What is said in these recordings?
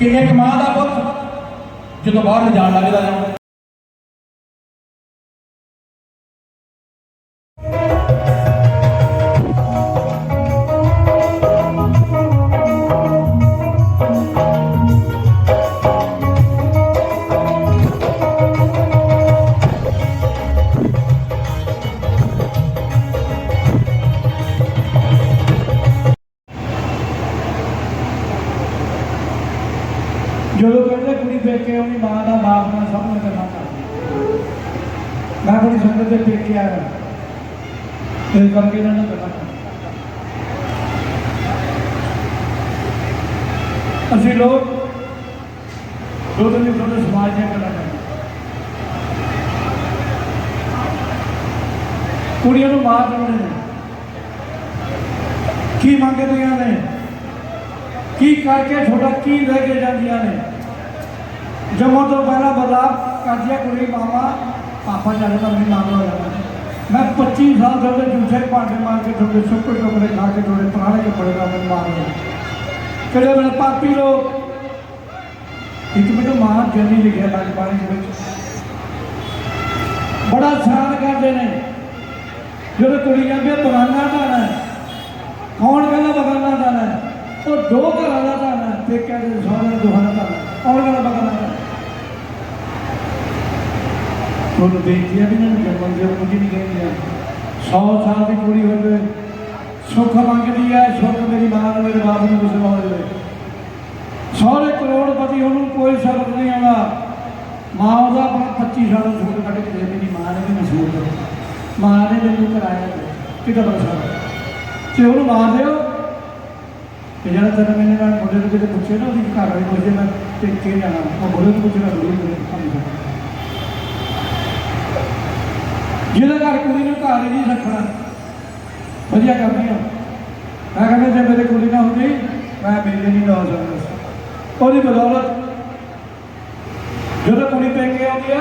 ਕਿ ਇੱਕ ਮਾਂ ਦਾ ਪੁੱਤ। ਜਦੋਂ ਬਾਹਰ ਜਾਣ ਲੱਗਦਾ ਹੈ ਮੈਂ ਬੜੀ ਸੰਗਤ ਦੇ ਪੇਕੇ ਆਇਆ ਤੇ ਕਰਕੇ ਇਹਨਾਂ ਨੂੰ ਕਰਨਾ। ਅਸੀਂ ਲੋਕ ਦੋ ਦਿਨ ਦੋ ਸਮਾਜ ਦੀਆਂ ਗੱਲਾਂ ਕਰਦੇ ਕੁੜੀਆਂ ਨੂੰ ਮਾਰ ਦਿੰਦੇ ਨੇ। ਕੀ ਮੰਗਦੀਆਂ ਨੇ ਕੀ ਕਰਕੇ ਤੁਹਾਡਾ ਕੀ ਲੈ ਕੇ ਜਾਂਦੀਆਂ ਨੇ? ਜਮੋਂ ਤੋਂ ਪਹਿਲਾਂ ਬਦਲਾਅ ਕਰਦੀਆਂ ਕੁੜੀ ਮਾਮਾ ਪਾਪਾ ਜਾਣੇ ਤਾਂ ਮੇਰੀ ਮਾਂ ਹੋ ਜਾਂਦਾ ਮੈਂ 25 ਸਾਲ ਤੋਂ ਉਹਦੇ ਝੂਠੇ ਭਾਂਡੇ ਮਾਰ ਕੇ ਤੁਹਾਡੇ ਸੁੱਕੜ ਕੱਪੜੇ ਖਾ ਕੇ ਤੁਹਾਡੇ ਪੁਰਾਣੇ ਕੱਪੜੇ ਦਾ ਮੈਨੂੰ ਮਾਰ ਦਿੰਦਾ ਕਿਹੜੇ ਵੇਲੇ ਪਾਪੀ ਲੋਕ, ਇੱਕ ਮੈਨੂੰ ਮਾਂ ਜੰਨੀ ਲਿਖਿਆ ਲੱਗ ਪਾਣੀ ਦੇ ਵਿੱਚ। ਬੜਾ ਸ਼ਰਾਨ ਕਰਦੇ ਨੇ। ਜਦੋਂ ਕੁੜੀ ਜਾਂਦੀ ਹੈ ਬਗਾਨਾ ਧਾਣਾ ਕੌਣ ਕਹਿੰਦਾ ਬਗਾਨਾ ਧਾਣਾ ਉਹ ਦੋ ਘਰਾਂ ਦਾ ਧਾਣਾ ਪੇਕਿਆਂ ਦੇ ਸਹੁਰੇ ਦੋਹਾਂ ਦਾ ਧਾਣਾ ਕੌਣ ਕਹਿੰਦਾ ਬਗਾਨਾ ਧਾਣਾ ਤੁਹਾਨੂੰ ਬੇਨਤੀ ਹੈ ਵੀ ਇਹਨਾਂ ਨੂੰ ਜੰਮਣ ਦੇ ਕੁਝ ਨਹੀਂ ਕਹਿੰਦੇ 100 ਸਾਲ ਦੀ ਕੁੜੀ ਹੋਵੇ ਸੁੱਖ ਮੰਗਦੀ ਹੈ ਸੁੱਖ ਮੇਰੀ ਮਾਂ ਨੂੰ ਮੇਰੇ ਬਾਪ ਨੂੰ ਕੁਝ ਨਾ ਹੋਵੇ ਸਹੁਰੇ ਕਰੋੜਪਤੀ ਉਹਨੂੰ ਕੋਈ ਸ਼ਬਦ ਨਹੀਂ ਆਉਂਦਾ ਮਾਂ ਉਹਦਾ ਆਪਣਾ 25 ਸਾਲ ਦਾ ਸੂਟ ਕੱਢ ਕੇ ਦੇ ਮੇਰੀ ਮਾਂ ਨੇ ਵੀ ਮਸ਼ਹੂਰ ਕਰ ਮਾਂ ਨੇ ਮੈਨੂੰ ਕਰਾਇਆ ਕਿਦਾਂ ਬਸਾ ਤੇ ਉਹਨੂੰ ਮਾਰ ਦਿਓ ਤੇ ਜਿਹੜਾ ਤੇਰੇ ਮੈਨੇ ਨਾਲ ਮੁੰਡੇ ਨੂੰ ਕਿਤੇ ਪੁੱਛੇ ਨਾ ਉਹਦੀ ਘਰ ਵਾਲੀ ਪੁੱਛੇ ਮੈਂ ਤੇ ਕੇ ਜਾਣਾ ਉਹ ਬੋਲੇ ਨੂੰ ਪੁੱਛਣਾ ਜ਼ਰੂਰ ਮੇਰੇ ਜਿਹਦੇ ਘਰ ਕੁੜੀ ਨੂੰ ਘਰ ਹੀ ਨਹੀਂ ਰੱਖਣਾ। ਵਧੀਆ ਕਰਨੀ ਆ। ਮੈਂ ਕਹਿੰਦਾ ਜੇ ਮੇਰੇ ਕੁੜੀ ਨਾ ਹੁੰਦੀ, ਮੈਂ ਮੇਰੇ ਨਹੀਂ ਲਾ ਸਕਦਾ ਉਹਦੀ ਬਦੌਲਤ ਜਦੋਂ ਕੁੜੀ ਪੈ ਕੇ ਆਉਂਦੀ ਹੈ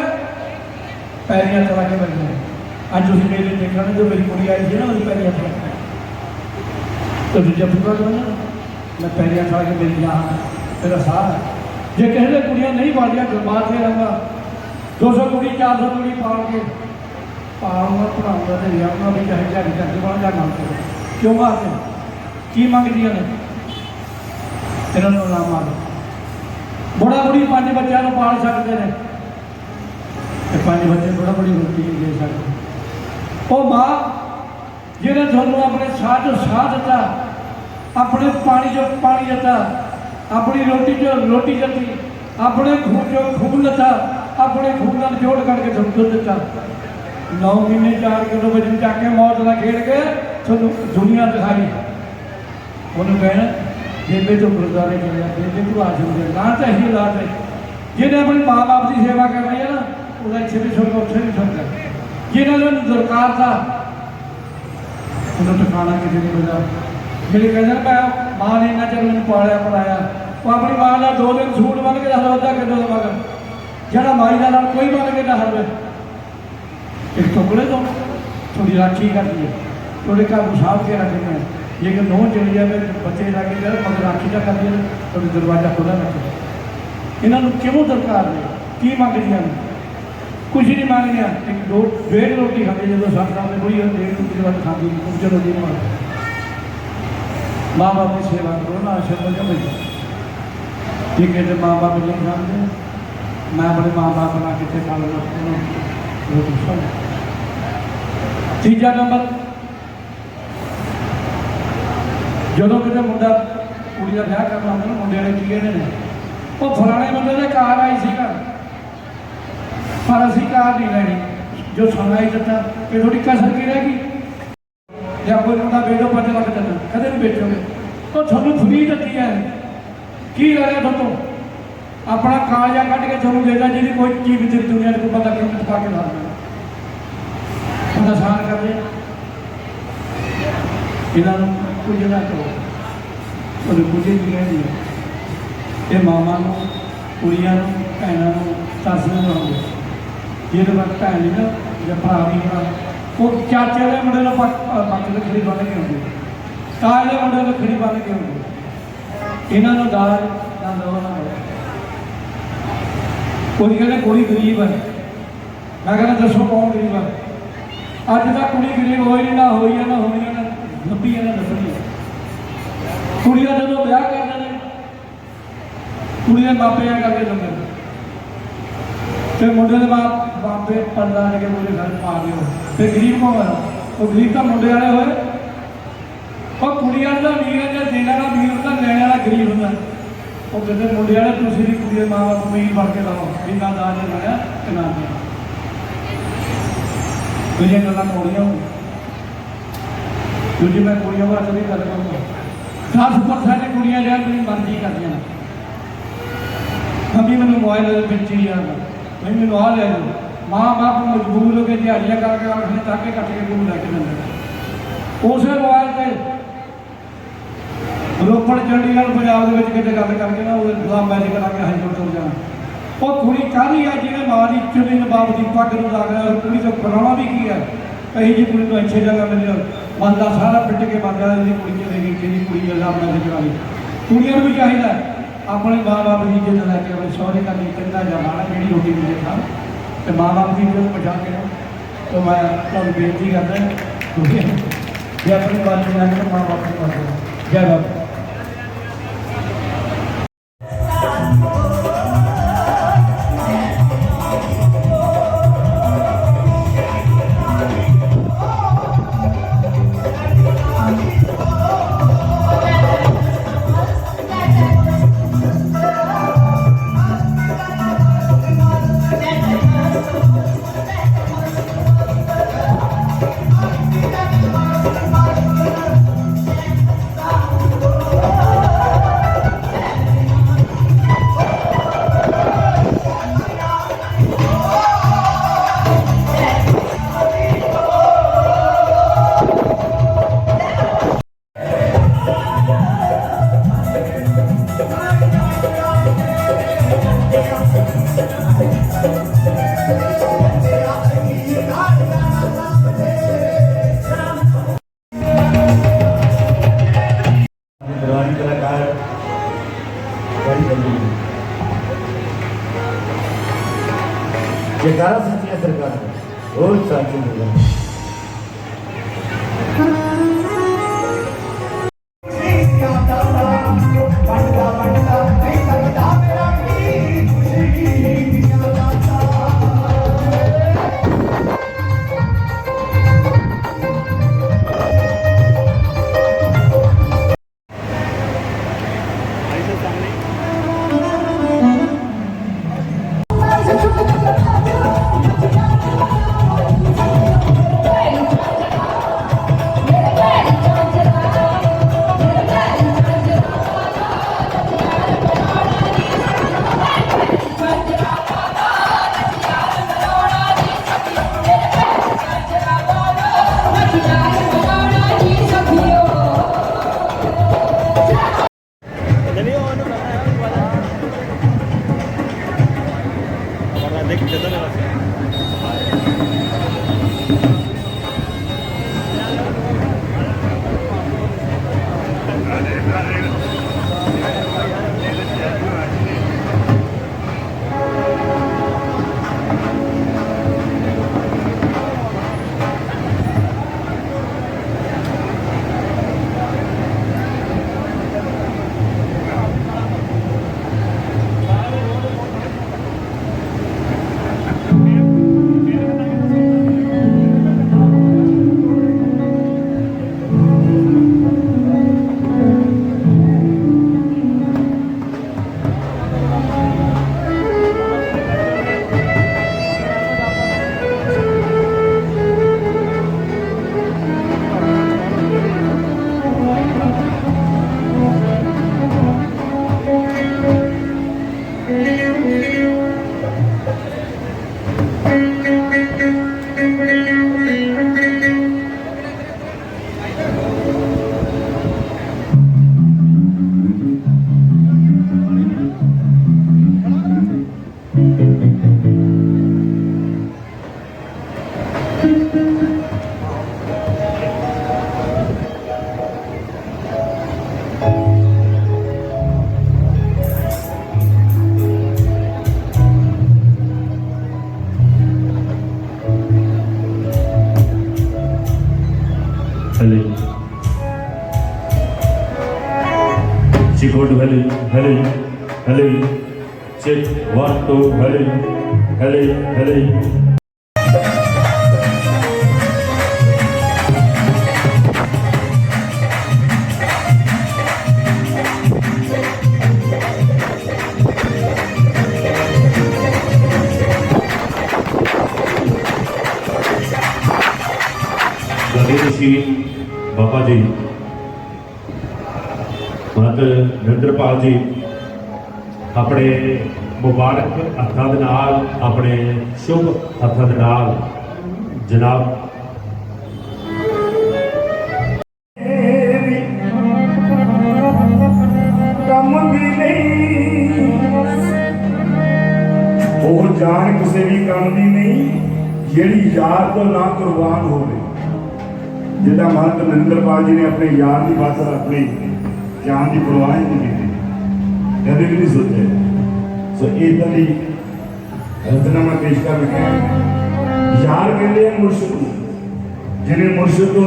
ਪੈਰੀਆਂ ਚਲਾ ਕੇ ਬੈਠੀ ਅੱਜ ਤੁਸੀਂ ਮੇਰੇ ਦੇਖਣਾ ਜੋ ਮੇਰੀ ਕੁੜੀ ਆਈ ਸੀ ਨਾ, ਉਹਦੀ ਪੈਰੀਆਂ ਚਲਾ ਕੇ ਤਾਂ ਦੂਜਾ ਪੂਰਾ ਕਰਨਾ ਮੈਂ ਪੈਰੀਆਂ ਚਲਾ ਕੇ ਮੇਰੀ ਜਾਨ ਤੇਰਾ ਸਾਹ ਜੇ ਕਿਸੇ ਦੇ ਕੁੜੀਆਂ ਨਹੀਂ ਪਾਲੀਆਂ ਗਰਬਾਤ ਤੇ ਰੰਗਾ 200 ਕੁੜੀ 400 ਕੁੜੀ ਪਾਲ ਕੇ ਪਾਲਣਾ ਪੜਾਉਂਦਾ ਤੇ ਵਿਆਹਣਾ ਵੀ ਚਾਹੇ ਝਾੜੀ ਕਰਕੇ ਬਣ ਜਾ ਮੰਗ ਕੇ ਕਿਉਂ ਮਾਰਦੇ ਕੀ ਮੰਗਦੀਆਂ ਨੇ ਇਹਨਾਂ ਨੂੰ ਨਾ ਮਾਰੋ। ਬੜਾ ਬੁੜੀ ਪੰਜ ਬੱਚਿਆਂ ਨੂੰ ਪਾਲ ਸਕਦੇ ਨੇ। ਤੇ ਪੰਜ ਬੱਚੇ ਬੜਾ ਬੜੀ ਰੋਟੀ ਨਹੀਂ ਦੇ ਸਕਦੇ? ਉਹ ਮਾਂ, ਜਿਹਨੇ ਤੁਹਾਨੂੰ ਆਪਣੇ ਸਾਹ ਚੋਂ ਸਾਹ ਦਿੱਤਾ, ਆਪਣੇ ਪਾਣੀ ਚੋਂ ਪਾਣੀ ਦਿੱਤਾ, ਆਪਣੀ ਰੋਟੀ ਚੋਂ ਰੋਟੀ ਦਿੱਤੀ, ਆਪਣੇ ਖੂਨ ਚੋਂ ਖੂਨ ਦਿੱਤਾ, ਆਪਣੇ ਖੂਨ ਨਾਲ ਜੋੜ ਕਰਕੇ ਤੁਹਾਨੂੰ ਦਿੱਤਾ। 9 ਮਹੀਨੇ 4 ਕਿਲੋ ਵਜਨ ਚੱਕ ਕੇ ਮੌਤ ਦਾ ਖੇਡ ਕੇ ਤੁਹਾਨੂੰ ਦੁਨੀਆ ਦਿਖਾਈ ਉਹਨੂੰ ਕਹਿਣਾ ਬੇਬੇ ਤੋਂ ਗੁਰਦੁਆਰੇ ਚਲਿਆ ਬੇਬੇ ਤੂੰ ਆ ਜਾਂਦੇ ਨਾ ਤਾਂ ਇਹੀ ਔਲਾਦ ਜਿਹਨੇ ਆਪਣੀ ਮਾਂ ਦੀ ਸੇਵਾ ਕਰਨੀ ਹੈ ਨਾ, ਉਹਦਾ ਇੱਥੇ ਵੀ ਸੁਰਗ ਉੱਥੇ ਵੀ ਸੁਰਗ ਜਿਹਨਾਂ ਨੂੰ ਦਰਕਾਰ ਦਾ, ਉਹਨੂੰ ਟਿਕਾਣਾ ਕਿਸੇ ਨਹੀਂ ਮਿਲਦਾ ਜਿਹੜੇ ਕਹਿੰਦੇ, ਮੈਂ ਮਾਂ ਨੇ ਇੰਨਾ ਚਿਰ ਮੈਨੂੰ ਪਾਲਿਆ, ਪੜਾਇਆ। ਉਹ ਆਪਣੀ ਮਾਂ ਨਾਲ ਦੋ ਦਿਨ ਸੂਟ ਬੰਨ ਕੇ ਦੱਸ ਅੱਧਾ ਕਿਲੋ ਦਾ ਮਗਰ ਜਿਹੜਾ ਮਾਈ ਨਾਲ ਕੋਈ ਬੰਨ ਕੇ ਨਾ ਹਰਵੇ ਇੱਕ ਟੁਕੜੇ ਤੋਂ ਤੁਹਾਡੀ ਰਾਖੀ ਕਰਦੀ ਹੈ ਤੁਹਾਡੇ ਘਰ ਨੂੰ ਸਾਂਭ ਕੇ ਰੱਖਦੇ ਹੈ। ਜੇ ਕਿ ਨੋਹ ਚਲੀ ਜਾਵੇ, ਬੱਚੇ ਲੱਗ ਗਏ ਮਗਰ ਰਾਖੀ ਦਾ ਕਰਦੀ ਹੈ ਤੁਹਾਡੇ ਦਰਵਾਜ਼ਾ ਖੁੱਲ੍ਹਾ ਰੱਖੋ ਇਹਨਾਂ ਨੂੰ ਕਿਉਂ ਦਰਕਾਰ ਨੇ? ਕੀ ਮੰਗਦੀਆਂ ਨੇ? ਕੁਝ ਨਹੀਂ ਮੰਗਦੀਆਂ। ਇੱਕ ਦੋ ਡੇਢ ਰੋਟੀ ਖਾਂਦੇ, ਜਦੋਂ ਸੱਤ ਸਾਲ ਦੇ ਕੋਈ ਡੇਢ ਰੋਟੀ ਦੇ ਬਾਅਦ ਖਾਂਦੀ ਨਹੀਂ ਕੁਝ ਚਲੋ ਜੀ ਮਾਂ ਮਾਂ ਬਾਪ ਦੀ ਸੇਵਾ ਕਰੋ ਨਾ ਆਸ਼ਰਮ ਦੇ ਵਿੱਚ ਠੀਕ ਹੈ ਤੇ ਮਾਂ ਬਾਪ ਨਹੀਂ ਖਾਂਦੇ, ਮੈਂ ਤੀਜਾ ਨੰਬਰ। ਜਦੋਂ ਕਿਤੇ ਮੁੰਡਾ ਕੁੜੀ ਦਾ ਵਿਆਹ ਕਰਨਾ ਹੁੰਦਾ ਨਾ, ਮੁੰਡੇ ਕੀ ਕਹਿੰਦੇ ਨੇ? ਉਹ ਫਲਾਣੇ ਬੰਦੇ ਦੇ ਕਾਰ ਆਈ ਸੀ ਘਰ ਪਰ ਅਸੀਂ ਕਾਰ ਨਹੀਂ ਲੈਣੀ। ਜੋ ਸੁਣਾਈ ਦਿੱਤਾ ਕਿ ਤੁਹਾਡੀ ਕਸਰ ਕੀ ਰਹਿ ਗਈ? ਜਾਂ ਕੋਈ ਮੁੰਡਾ ਵੇਚੋ 5 ਲੱਖ ਦਿੰਦਾ ਕਦੇ ਨਹੀਂ ਵੇਚੋਗੇ। ਉਹ ਤੁਹਾਨੂੰ ਫਰੀ ਦਿੱਤੀ ਹੈ। ਕੀ ਲੈ ਤੁਹਾਨੂੰ ਆਪਣਾ ਕਾਗਜ਼ਾ ਕੱਢ ਕੇ ਤੁਹਾਨੂੰ ਦੇਦਾ ਜਿਹਦੀ ਕੋਈ ਚੀਜ਼ ਵਿੱਚ ਦੁਨੀਆ 'ਚ ਕੋਈ ਬੰਦਾ ਕੀਮਤ ਪਾ ਕੇ ਲਾ ਉਹਦਾ ਸਾਰ ਕਰਦੇ ਇਹਨਾਂ ਨੂੰ ਕੁਝ ਨਾ ਕਰੋ ਉਹਦੇ ਕੁਝ ਨਹੀਂ ਕਹਿੰਦੀ ਹੈ। ਇਹ ਮਾਮਾ ਨੂੰ, ਕੁੜੀਆਂ ਨੂੰ, ਭੈਣਾਂ ਨੂੰ ਤਰਸਦੇ ਨੂੰ ਹੋਵੇ ਜਿਹਦੇ ਬਾਅਦ ਭੈਣ ਨਹੀਂ ਨਾ, ਜਾਂ ਭਰਾ ਨਹੀਂ ਨਾ ਉਹ ਚਾਚੇ ਦੇ ਮੁੰਡੇ ਨੂੰ ਪੱਕ ਪੱਕ ਦੇ ਖੜੀ ਬਣ ਕੇ ਆਉਂਦੇ ਤਾਏ ਦੇ ਮੁੰਡੇ ਨੂੰ ਖੜੀ ਬੰਨ ਕੇ ਆਉਂਦੇ ਇਹਨਾਂ ਨੂੰ ਦਾਜ ਨਾ ਦੋ ਨਾ। ਕੋਈ ਕਹਿੰਦਾ ਕੁੜੀ ਗਰੀਬ ਹੈ ਮੈਂ ਕਹਿੰਦਾ ਦੱਸੋ ਕੌਣ ਗਰੀਬ ਹੈ ਅੱਜ ਤੱਕ ਕੁੜੀ ਗਰੀਬ ਹੋਈ ਨਹੀਂ ਨਾ ਹੋਈ ਹੈ ਨਾ ਹੋਣੀ ਹੈ ਨਾ ਲੱਭੀ ਹੈ ਨਾ ਦੱਸਣੀ ਕੁੜੀਆਂ ਜਦੋਂ ਵਿਆਹ ਕਰਦੇ ਨੇ, ਕੁੜੀਆਂ ਮਾਪੇ ਕਰਕੇ ਦਿੰਦੇ ਨੇ। ਤੇ ਮੁੰਡੇ ਦੇ ਬਾਪ, ਬਾਪੇ ਪੱਲਾ ਲੈ ਕੇ ਮੁੰਡੇ ਘਰ ਪਾ ਦਿਓ ਤੇ ਗਰੀਬ ਕੌਣ ਹੈ ਉਹ ਗਰੀਬ ਤਾਂ ਮੁੰਡੇ ਵਾਲੇ ਹੋਏ। ਉਹ ਕੁੜੀਆਂ ਦਾ ਵੀਰ ਹੈ ਜੇ ਦੇਣਾ ਵਾਲਾ ਵੀਰ ਹੁੰਦਾ ਲੈਣ ਵਾਲਾ ਗਰੀਬ ਹੁੰਦਾ। ਉਹ ਕਹਿੰਦੇ ਮੁੰਡੇ ਵਾਲੇ, ਤੁਸੀਂ ਵੀ ਕੁੜੀ ਦੇ ਮਾਂ ਬਾਪ ਅਮੀਰ ਬਣ ਕੇ ਲਾਓ। ਬਿਨਾਂ ਦਾਜ ਲਾਇਆ ਤੇ ਦਿਆ ਦੂਜੀਆਂ ਗੱਲਾਂ ਮੋੜੀਆਂ ਹੋਣ ਦੂਜੀ ਮੈਂ ਕੁੜੀਆਂ ਵਾਸਤੇ ਵੀ ਗੱਲ ਕਰੂੰਗਾ। 10% ਕੁੜੀਆਂ ਜਿਹੜੀਆਂ ਮੇਰੀ ਮਰਜ਼ੀ ਕਰਦੀਆਂ ਨੇ ਮੈਨੂੰ ਮੋਬਾਈਲ ਵਿੱਚ ਹੀ ਯਾਰ ਮੈਂ ਮੈਨੂੰ ਆ ਲੈ ਲਓ। ਮਾਂ ਬਾਪ ਮਜਬੂਰ ਹੋ ਕੇ ਦਿਹਾੜੀਆਂ ਕਰਕੇ ਆਪਣੇ ਤਾਕੇ ਕੱਟ ਕੇ ਗੁਰੂ ਲੈ ਕੇ ਦਿੰਦੇ ਉਸੇ ਮੋਬਾਈਲ ਤੇ ਰੋਪੜ, ਚੰਡੀਗੜ੍ਹ, ਪੰਜਾਬ ਦੇ ਵਿੱਚ ਕਿਤੇ ਗੱਲ ਕਰਕੇ ਨਾ ਉਹ ਦੁਆ ਮੈਰਿਜ ਕਰਾ ਕੇ ਹਾਈ ਕੋਰਟ ਜਾਣਾ। ਉਹ ਕੁੜੀ ਕਾਹਦੀ ਆ ਜਿਹਨੇ ਮਾਂ ਦੀ ਚੁਣੀ ਨਵਾਬ ਦੀ ਪੱਗ ਨੂੰ ਲੱਗ ਰਿਹਾ ਔਰ ਕੁੜੀ ਤੋਂ ਕਰਾਉਣਾ ਵੀ ਕੀ ਹੈ ਕਹੀ ਜੀ ਕੁੜੀ ਨੂੰ ਅੱਛੇ ਜਗ੍ਹਾ ਮਿਲ ਜਾ ਬੰਦਾ ਸਾਰਾ ਪਿੱਟ ਕੇ ਬੰਦਾ ਦੀ ਕੁੜੀ ਚਲੇ ਗਈ, ਕਿਹਦੀ ਕੁੜੀ ਅੱਲਾ ਮੈਰਿਜ ਕਰਾ ਲਈ। ਕੁੜੀਆਂ ਨੂੰ ਵੀ ਚਾਹੀਦਾ ਆਪਣੇ ਮਾਂ-ਬਾਪ ਦੀ ਇੱਜ਼ਤ ਲੈ ਕੇ ਆਪਣੇ ਸਹੁਰੇ ਘਰ ਦੀ ਕੰਦਾ ਜਮਾਣਾ ਜਿਹੜੀ ਰੋਟੀ ਮਿਲੇ ਖਾ ਤੇ ਮਾਂ-ਬਾਪ ਦੀ ਇੱਜ਼ਤ ਬਚਾ ਕੇ ਤਾਂ ਮੈਂ ਤੁਹਾਨੂੰ ਬੇਨਤੀ ਕਰਦਾ, ਤੁਸੀਂ ਜੇ ਆਪਣੀ ਬਾਤ ਨੂੰ ਕੇ ਮਾਂ-ਬਾਪ ਨੂੰ ਕਰਦੇ ਜੈ ਬਾਬਾ। Check out hello, hello, hello. Check one, two, hello, hello, hello. ਗਦੇ ਸੀ ਬਾਬਾ ਜੀ ਮਤ ਨਰਿੰਦਰਪਾਲ ਜੀ ਆਪਣੇ ਮੁਬਾਰਕ ਹੱਥਾਂ ਦੇ ਨਾਲ, ਆਪਣੇ ਸ਼ੁਭ ਹੱਥਾਂ ਦੇ ਨਾਲ, ਜਨਾਬ। ਉਹ ਜਾਨ ਕਿਸੇ ਵੀ ਕੰਮ ਦੀ ਨਹੀਂ, ਜਿਹੜੀ ਯਾਰ ਤੋਂ ਨਾ ਕੁਰਬਾਨ ਹੋਵੇ। ਜਿੱਦਾਂ ਮਹੰਤ ਨਰਿੰਦਰਪਾਲ ਜੀ ਨੇ ਆਪਣੇ ਯਾਰ ਦੀ ਖਾਤਰ ਆਪਣੀ ਜਾਨ ਦੀ ਪਰਵਾਹ ਹੀ ਨਹੀਂ ਕੀਤੀ ਕਦੇ ਵੀ ਨਹੀਂ ਸੋਚਿਆ ਸੋ ਇਦਾਂ ਦੀ ਰਚਨਾ ਮੈਂ ਪੇਸ਼ ਕਰ ਰਿਹਾ ਹਾਂ ਯਾਰ ਕਹਿੰਦੇ ਆ ਮੁਰਸ਼ਿਦ ਨੂੰ ਜਿਹਨੇ ਮੁਰਸ਼ਿਦ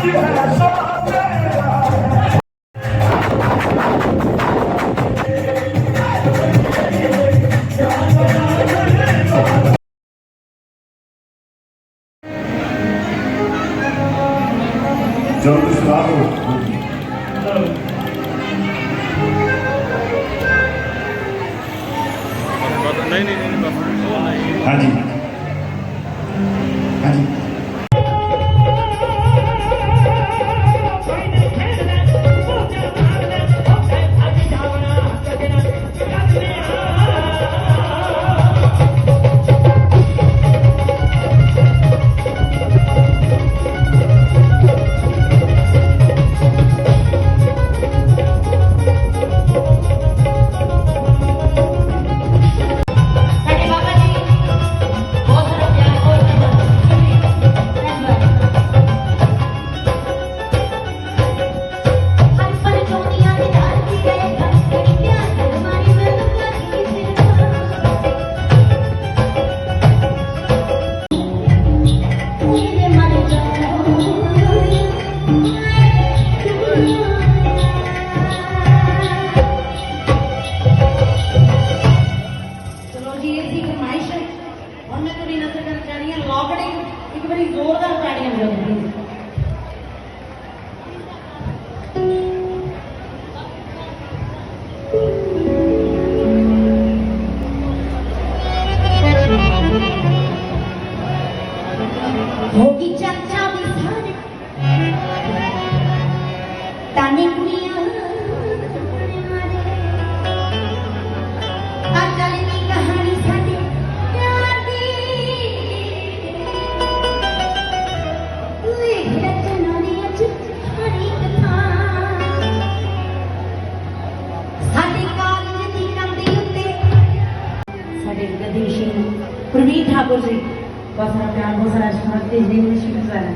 Brasil, ਹੁਣ ਨਜ਼ਰ ਕਰ ਚਾਹਨੀ ਹਾਂ ਲੌਕਡਿੰਗ ਇੱਕ ਵਾਰੀ ਜ਼ੋਰਦਾਰ ਤਾੜੀਆਂ ਵਜਾਓ ਪਲੀਜ਼ ਸਾਡੇ ਗਦੀ ਸਿੰਘ ਪ੍ਰਵੀਨ ਠਾਕੁਰ ਜੀ, ਬਹੁਤ ਸਾਰਾ ਪਿਆਰ, ਬਹੁਤ ਸਾਰਾ ਆਸ਼ੀਰਵਾਦ ਤੇ ਜੀ ਨੂੰ ਸ਼ੁਕਰਾਨਾ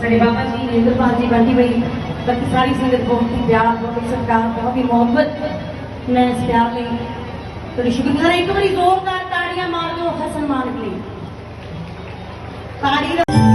ਸਾਡੇ ਬਾਬਾ ਜੀ ਨਰਿੰਦਰਪਾਲ ਜੀ, ਬੰਟੀ ਬਈ, ਬਾਕੀ ਸਾਰੀ ਸੰਗਤ ਬਹੁਤ ਹੀ ਪਿਆਰ, ਬਹੁਤ ਹੀ ਸਤਿਕਾਰ, ਬਹੁਤ ਹੀ ਮੁਹੱਬਤ ਮੈਂ ਇਸ ਪਿਆਰ ਲਈ ਤੁਹਾਡੀ ਸ਼ੁਕਰਗੁਜ਼ਾਰ ਇੱਕ ਵਾਰੀ ਜ਼ੋਰਦਾਰ ਤਾੜੀਆਂ ਮਾਰ ਦਿਓ ਹਸਨ ਮਾਨਕ ਲਈ। ਤਾੜੀ ਦਾ